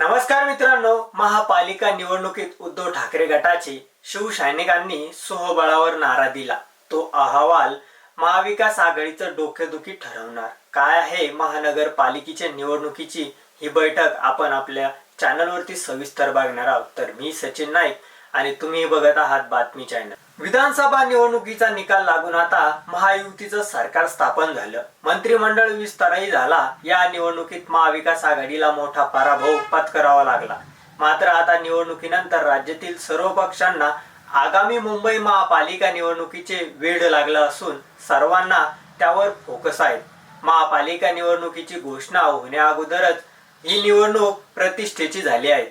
नमस्कार मित्रांनो महापालिका निवडणुकीत उद्धव ठाकरे गटाचे शिवसैनिकांनी सोहबळावर नारा दिला. तो अहवाल महाविकास आघाडीचं डोकेदुखी ठरवणार. काय आहे महानगरपालिकेच्या निवडणुकीची ही बैठक? आपण आपल्या चॅनलवरती सविस्तर बघणार आहोत. तर मी सचिन नाईक आणि तुम्ही बघत आहात बातमी चॅनल विधानसभा निवडणुकीचा निकाल लागून आता महायुतीचं सरकार स्थापन झालं. मंत्रिमंडळ विस्तारही झाला. या निवडणुकीत महाविकास आघाडीला मोठा पराभव पत्करावा लागला. मात्र आता निवडणुकीनंतर राज्यातील सर्व पक्षांना आगामी मुंबई महापालिका निवडणुकीचे वेळ लागलं असून सर्वांना त्यावर फोकस आहे. महापालिका निवडणुकीची घोषणा होण्या अगोदरच ही निवडणूक प्रतिष्ठेची झाली आहे.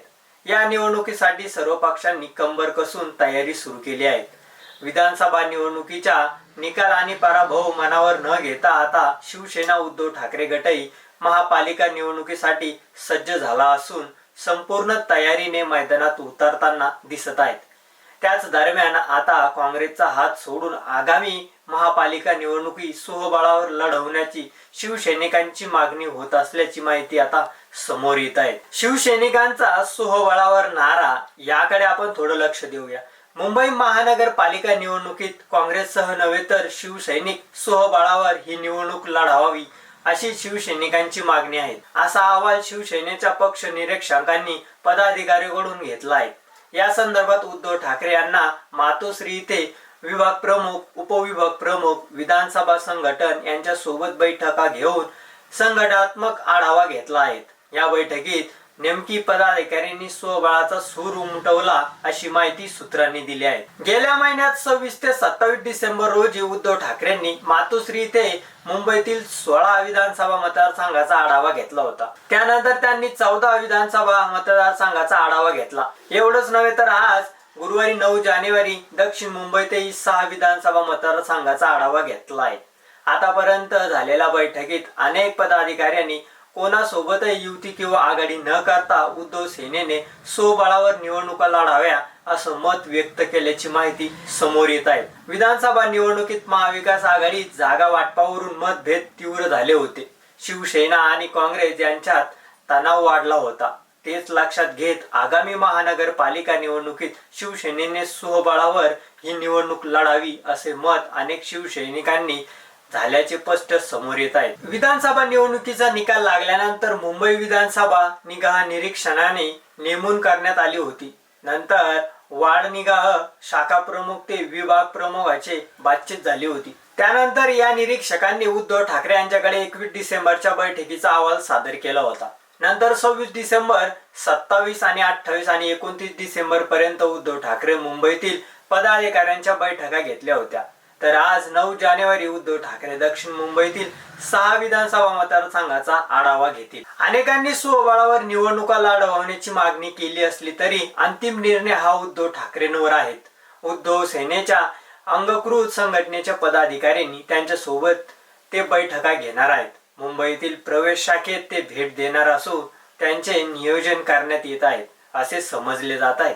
या निवडणुकीसाठी सर्व पक्षांनी कंबर कसून तयारी सुरू केली आहे. विधानसभा निवडणुकीच्या निकाल आणि पराभव मनावर न घेता आता शिवसेना उद्धव ठाकरे गटही महापालिका निवडणुकीसाठी सज्ज झाला असून संपूर्ण तयारीने मैदानात उतरताना दिसत आहेत. त्याच दरम्यान आता काँग्रेसचा हात सोडून आगामी महापालिका निवडणुकी सोहबळावर लढवण्याची शिवसैनिकांची मागणी होत असल्याची माहिती आता समोर येत आहे. शिवसैनिकांचा सोहबळावर नारा याकडे आपण थोडं लक्ष देऊया. मुंबई महानगरपालिका निवडणुकीत काँग्रेससह नव्हे तर शिवसैनिक सोहबाळावर ही निवडणूक लढवावी अशी शिवसैनिकांची मागणी आहे. असा अहवाल शिवसेनेच्या पक्ष निरीक्षकांनी पदाधिकाऱ्यांकडून घेतला आहे या संदर्भात उद्धव ठाकरे यांना मातोश्री इथे विभाग प्रमुख उपविभाग प्रमुख विधानसभा संघटन यांच्या सोबत बैठका घेऊन संघटनात्मक आढावा घेतला आहे. या बैठकीत नेमकी पदाधिकाऱ्यांनी स्वबळाचा सूर उमटवला अशी माहिती सूत्रांनी दिली आहे. गेल्या महिन्यात सव्वीस ते सत्तावीस डिसेंबर रोजी उद्धव ठाकरेंनी मातोश्री इथे मुंबईतील सोळा विधानसभा मतदारसंघाचा आढावा घेतला होता. त्यानंतर त्यांनी चौदा विधानसभा मतदारसंघाचा आढावा घेतला. एवढंच नव्हे तर आज गुरुवारी नऊ जानेवारी दक्षिण मुंबईतही सहा विधानसभा मतदारसंघाचा आढावा घेतला आहे. आतापर्यंत झालेल्या बैठकीत अनेक पदाधिकाऱ्यांनी कोणासोबतही युती किंवा आघाडी न करता उद्धव सेनेने स्वबळावर निवडणुका लढाव्या असं मत व्यक्त केल्याची माहिती समोर येत आहे. विधानसभा निवडणुकीत महाविकास आघाडी जागा वाटपावरून मतभेद तीव्र झाले होते. शिवसेना आणि काँग्रेस यांच्यात तणाव वाढला होता. तेच लक्षात घेत आगामी महानगरपालिका निवडणुकीत शिवसेनेने स्वबळावर ही निवडणूक लढावी असे मत अनेक शिवसैनिकांनी झाल्याचे स्पष्ट समोर येत आहे विधानसभा निवडणुकीचा निकाल लागल्यानंतर मुंबई विधानसभा निगाह निरीक्षणाने नेमून करण्यात आली होती. नंतर वार्ड निगाह शाखा प्रमुख ते विभाग प्रमुखाचे बातचीत झाली होती. त्यानंतर या निरीक्षकांनी उद्धव ठाकरे यांच्याकडे एकवीस डिसेंबरच्या बैठकीचा अहवाल सादर केला होता. नंतर सव्वीस डिसेंबर सत्तावीस आणि अठ्ठावीस आणि एकोणतीस डिसेंबर पर्यंत उद्धव ठाकरे मुंबईतील पदाधिकाऱ्यांच्या बैठका घेतल्या होत्या. तर आज नऊ जानेवारी उद्धव ठाकरे दक्षिण मुंबईतील सहा विधानसभा मतदारसंघाचा आढावा घेतील. अनेकांनी स्वबळावर निवडणुका लढवण्याची मागणी केली असली तरी अंतिम निर्णय हा उद्धव ठाकरेंवर आहेत. उद्धव सेनेच्या अंगकृत संघटनेच्या पदाधिकाऱ्यांनी त्यांच्यासोबत ते बैठका घेणार आहेत. मुंबईतील प्रवेश शाखेत ते भेट देणार असून त्यांचे नियोजन करण्यात येत आहेत असे समजले जात आहेत.